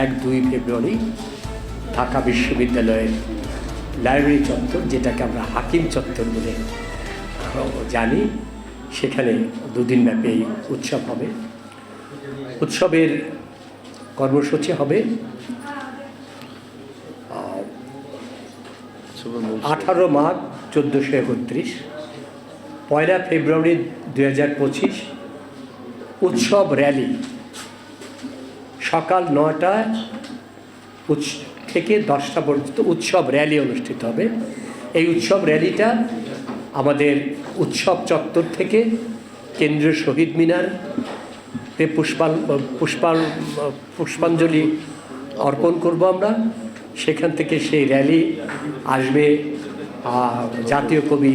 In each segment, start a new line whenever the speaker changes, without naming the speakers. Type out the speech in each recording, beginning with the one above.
এক দুই ফেব্রুয়ারি ঢাকা বিশ্ববিদ্যালয়ের লাইব্রেরি চত্বর, যেটাকে আমরা হাকিম চত্বর বলে জানি। সেখানে দুদিন ব্যাপী উৎসব হবে। উৎসবের কর্মসূচি হবে আঠারো মার্চ চোদ্দোশো একত্রিশ, পয়লা ফেব্রুয়ারি দু হাজার পঁচিশ। উৎসব র্যালি সকাল নটায় থেকে দশটা পর্যন্ত উৎসব র্যালি অনুষ্ঠিত হবে। এই উৎসব র্যালিটা আমাদের উৎসব চত্বর থেকে কেন্দ্রীয় শহীদ মিনার পুষ্পাল পুষ্পাল, পুষ্পাঞ্জলি অর্পণ করব আমরা। সেখান থেকে সেই র্যালি আসবে জাতীয় কবি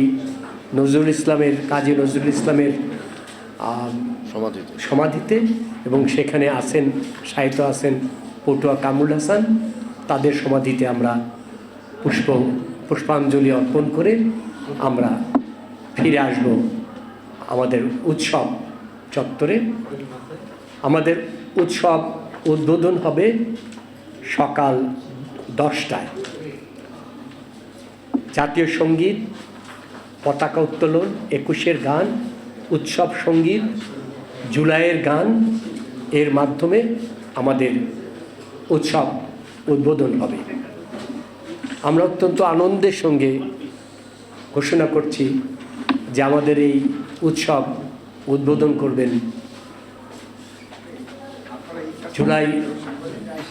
নজরুল ইসলামের, কাজী নজরুল ইসলামের
সমাধিতে।
সমাধিতে এবং সেখানে আছেন সাহিত্য আছেন পটুয়া কামরুল হাসান। তাদের সমাধিতে আমরা পুষ্প পুষ্পাঞ্জলি অর্পণ করে আমরা ফিরে আসব আমাদের উৎসব চত্বরে। আমাদের উৎসব উদ্বোধন হবে সকাল দশটায়। জাতীয় সংগীত পতাকা উত্তোলন একুশের গান উৎসব সংগীত, জুলাইয়ের গান, এর মাধ্যমে আমাদের উৎসব উদ্বোধন হবে। আমরা অত্যন্ত আনন্দের সঙ্গে ঘোষণা করছি যে আমাদের এই উৎসব উদ্বোধন করবেন জুলাই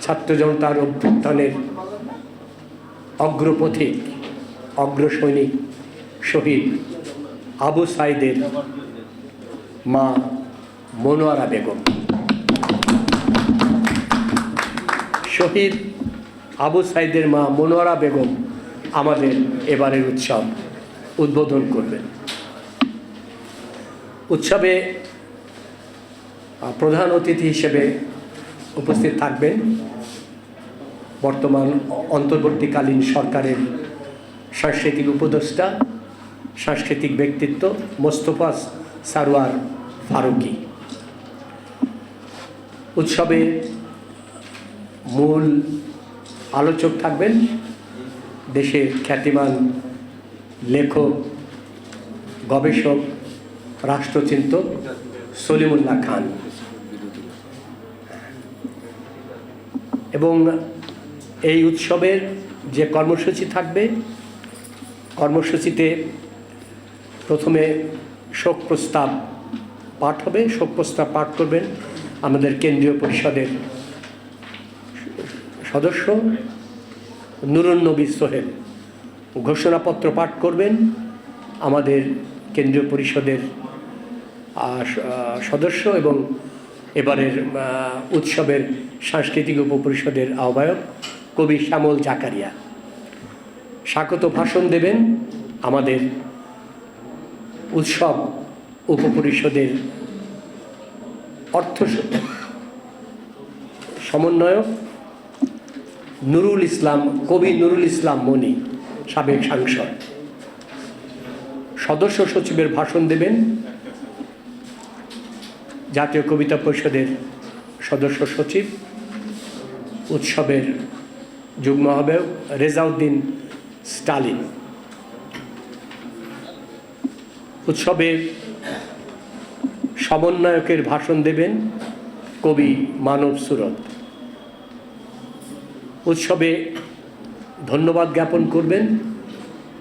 ছাত্র জনতার অভ্যুত্থানের অগ্রপথিক, অগ্রসৈনিক শহীদ আবু সাইদের মা মনোয়ারা বেগম। শহীদ আবু সাইদের মা মনোয়ারা বেগম আমাদের এবারের উৎসব উদ্বোধন করবেন। উৎসবে প্রধান অতিথি হিসেবে উপস্থিত থাকবেন বর্তমান অন্তর্বর্তীকালীন সরকারের সাংস্কৃতিক উপদেষ্টা, সাংস্কৃতিক ব্যক্তিত্ব মোস্তফা সারোয়ার ফারুকি। উৎসবে মূল আলোচক থাকবেন দেশের খ্যাতিমান লেখক, গবেষক, রাষ্ট্রচিন্তক সলিমুল্লাহ খান। এবং এই উৎসবের যে কর্মসূচি থাকবে, কর্মসূচিতে প্রথমে শোক প্রস্তাব পাঠ হবে শোক প্রস্তাব পাঠ করবেন আমাদের কেন্দ্রীয় পরিষদের সদস্য নুরুন নবী সোহেল। ঘোষণাপত্র পাঠ করবেন আমাদের কেন্দ্রীয় পরিষদের সদস্য এবং এবারের উৎসবের সাংস্কৃতিক উপপরিষদের আহ্বায়ক কবি শ্যামল জাকারিয়া। স্বাগত ভাষণ দেবেন আমাদের উৎসব উপপরিষদের অর্থ সমন্বয়ক নুরুল ইসলাম, কবি নুরুল ইসলাম মনি, সাবেক সাংসদ। সদস্য সচিবের ভাষণ দেবেন জাতীয় কবিতা পরিষদের সদস্য সচিব, উৎসবের যুগ্ম হবে রেজাউদ্দিন স্টালিন। উৎসবে সমন্বয়কের ভাষণ দেবেন কবি মানব সুরত। উৎসবে ধন্যবাদ জ্ঞাপন করবেন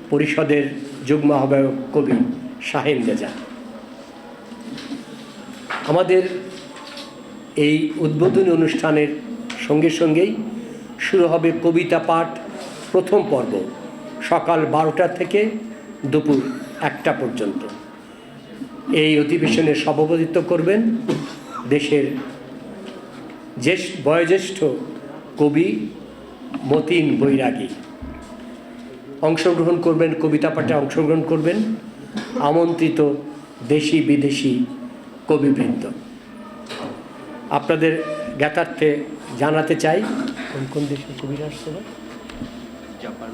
পরিষদের যুগ্ম আহ্বায়ক কবি শাহিন রেজা। আমাদের এই উদ্বোধনী অনুষ্ঠানের সঙ্গে সঙ্গেই শুরু হবে কবিতা পাঠ প্রথম পর্ব সকাল বারোটা থেকে দুপুর একটা পর্যন্ত। এই অধিবেশনে সভাপতিত্ব করবেন দেশের জ্যেষ্ঠ, বয়োজ্যেষ্ঠ কবি মতিন বৈরাগী। অংশগ্রহণ করবেন, কবিতা পাঠে অংশগ্রহণ করবেন আমন্ত্রিত দেশি, বিদেশি কবিবৃন্দ। আপনাদের জ্ঞাতার্থে জানাতে চাই, কোন কোন দেশের কবিরা আসছে
জাপান।